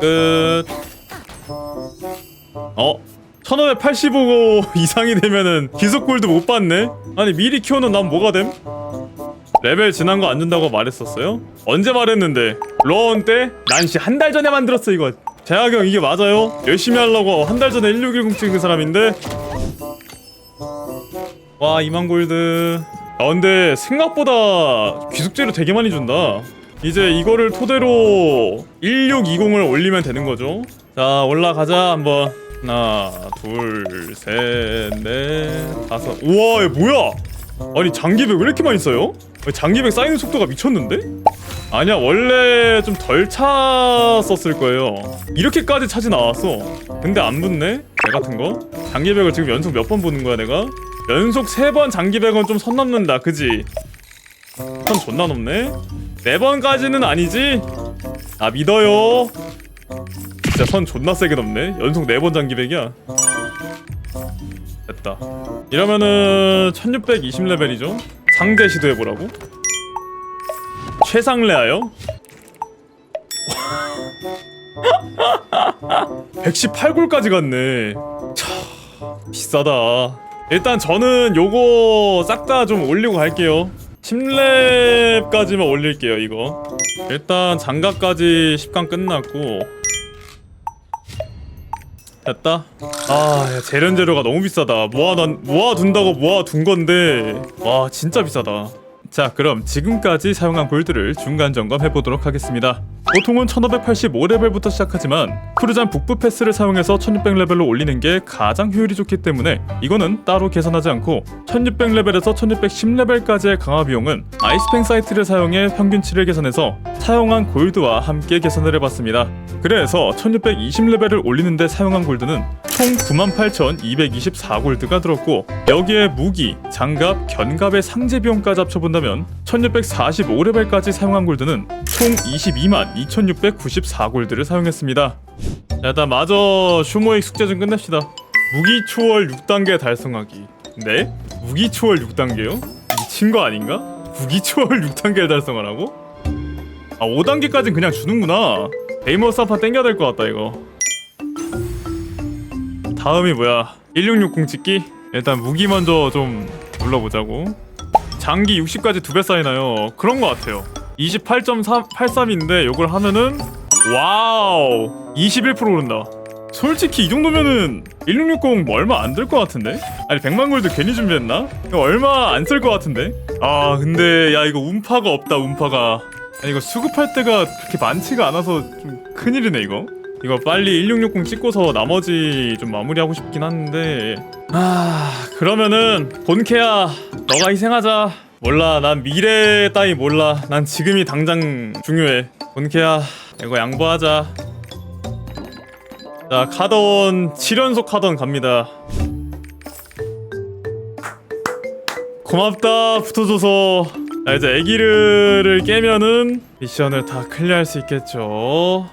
끝. 어? 1585 이상이 되면은 기속 골드 못 받네? 아니 미리 키워놓은 난 뭐가 됨? 레벨 지난 거 안 준다고 말했었어요? 언제 말했는데? 로원 때? 난씨 한 달 전에 만들었어 이거 재학형 이게 맞아요? 열심히 하려고 한 달 전에 1610 찍은 사람인데 와 2만 골드 아 근데 생각보다 귀속제로 되게 많이 준다 이제 이거를 토대로 1620을 올리면 되는 거죠 자 올라가자 한번 하나 둘셋넷 다섯 우와 얘 뭐야 아니 장기백 왜 이렇게 많이 써요? 장기백 쌓이는 속도가 미쳤는데? 아니야 원래 좀 덜 찼었을 거예요 이렇게까지 차지 나왔어 근데 안 붙네? 개 같은 거? 장기백을 지금 연속 몇 번 보는 거야 내가? 연속 세 번 장기백은 좀 선 넘는다 그지? 선 존나 넘네? 네 번까지는 아니지? 아 믿어요. 진짜 선 존나 세게 넘네. 연속 네 번 장기백이야. 됐다. 이러면은 1620레벨이죠? 상대 시도해 보라고? 최상레아요? 118골까지 갔네. 차 비싸다. 일단 저는 요거 싹 다 좀 올리고 갈게요 10렙까지만 올릴게요 이거. 일단 장갑까지 10강 끝났고. 됐다? 아 야, 재련 재료가 너무 비싸다. 모아놔 모아둔다고 모아둔 건데. 와 진짜 비싸다 자 그럼 지금까지 사용한 골드를 중간 점검해 보도록 하겠습니다. 보통은 1585레벨부터 시작하지만 크루잔 북부 패스를 사용해서 1600레벨로 올리는 게 가장 효율이 좋기 때문에 이거는 따로 계산하지 않고 1600레벨에서 1610레벨까지의 강화 비용은 아이스팽 사이트를 사용해 평균치를 계산해서 사용한 골드와 함께 계산을 해봤습니다. 그래서 1620레벨을 올리는데 사용한 골드는 총 98,224골드가 들었고 여기에 무기, 장갑, 견갑의 상제 비용까지 합쳐본다면 1645레벨까지 사용한 골드는 총 22만 2694골드를 사용했습니다 자, 일단 마저 슈모익 숙제 좀 끝냅시다 무기 초월 6단계 달성하기 네? 무기 초월 6단계요? 미친 거 아닌가? 무기 초월 6단계를 달성하라고? 아 5단계까진 그냥 주는구나 베이머스 한판 땡겨야 될 것 같다 이거 다음이 뭐야 1660 찍기? 일단 무기 먼저 좀 눌러보자고 장기 60까지 두 배 쌓이나요? 그런 것 같아요 28.83인데 요걸 하면은 와우 21% 오른다 솔직히 이 정도면은 1660 뭐 얼마 안들것 같은데? 아니 100만 골드 괜히 준비했나? 얼마 안 쓸 것 같은데? 아 근데 야 이거 운파가 없다 운파가 아니 이거 수급할 때가 그렇게 많지가 않아서 좀 큰일이네 이거 이거 빨리 1660 찍고서 나머지 좀 마무리하고 싶긴 한데. 아 그러면은 본캐야 너가 희생하자. 몰라 난 미래 따위 몰라. 난 지금이 당장 중요해. 본캐야 이거 양보하자. 자 카던 7연속 카던 갑니다. 고맙다 붙어줘서. 자 이제 애기르를 깨면은 미션을 다 클리어할 수 있겠죠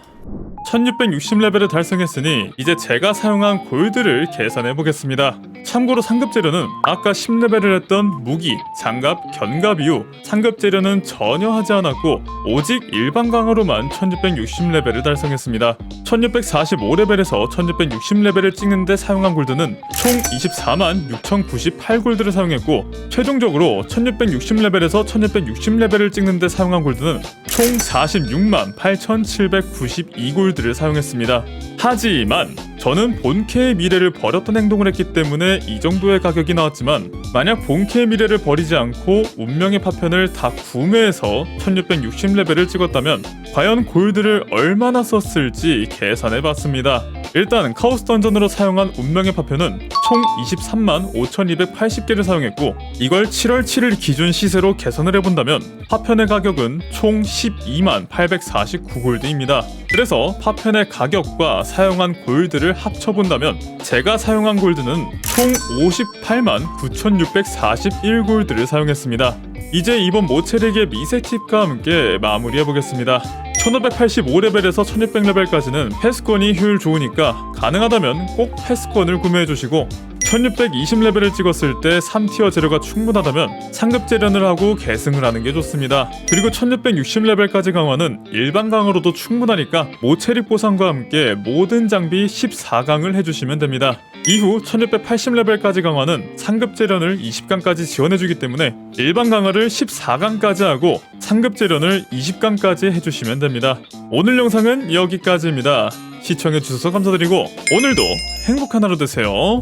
1660레벨을 달성했으니 이제 제가 사용한 골드를 계산해 보겠습니다. 참고로 상급 재료는 아까 10레벨을 했던 무기, 장갑, 견갑 이후 상급 재료는 전혀 하지 않았고 오직 일반 강화로만 1660레벨을 달성했습니다. 1645레벨에서 1660레벨을 찍는데 사용한 골드는 총 24만 6098골드를 사용했고 최종적으로 1660레벨에서 1660레벨을 찍는데 사용한 골드는 총 46만 8792골드 를 사용했습니다. 하지만 저는 본캐의 미래를 버렸던 행동을 했기 때문에 이 정도의 가격이 나왔지만 만약 본캐의 미래를 버리지 않고 운명의 파편을 다 구매해서 1660레벨을 찍었다면 과연 골드를 얼마나 썼을지 계산해봤습니다. 일단 카오스 던전으로 사용한 운명의 파편은 총 23만 5280개를 사용했고 이걸 7월 7일 기준 시세로 계산을 해본다면 파편의 가격은 총 12만 849골드입니다. 그래서 파편의 가격과 사용한 골드를 합쳐본다면 제가 사용한 골드는 총 58만 9641 골드를 사용했습니다. 이제 이번 모체릭의 미세 팁과 함께 마무리해보겠습니다. 1585레벨에서 1600레벨까지는 패스권이 효율 좋으니까 가능하다면 꼭 패스권을 구매해주시고 1620레벨을 찍었을 때 3티어 재료가 충분하다면 상급 재련을 하고 계승을 하는 게 좋습니다. 그리고 1660레벨까지 강화는 일반 강화로도 충분하니까 모체릭 보상과 함께 모든 장비 14강을 해주시면 됩니다. 이후 1680레벨까지 강화는 상급 재련을 20강까지 지원해주기 때문에 일반 강화를 14강까지 하고 상급 재련을 20강까지 해주시면 됩니다. 오늘 영상은 여기까지입니다. 시청해주셔서 감사드리고 오늘도 행복한 하루 되세요.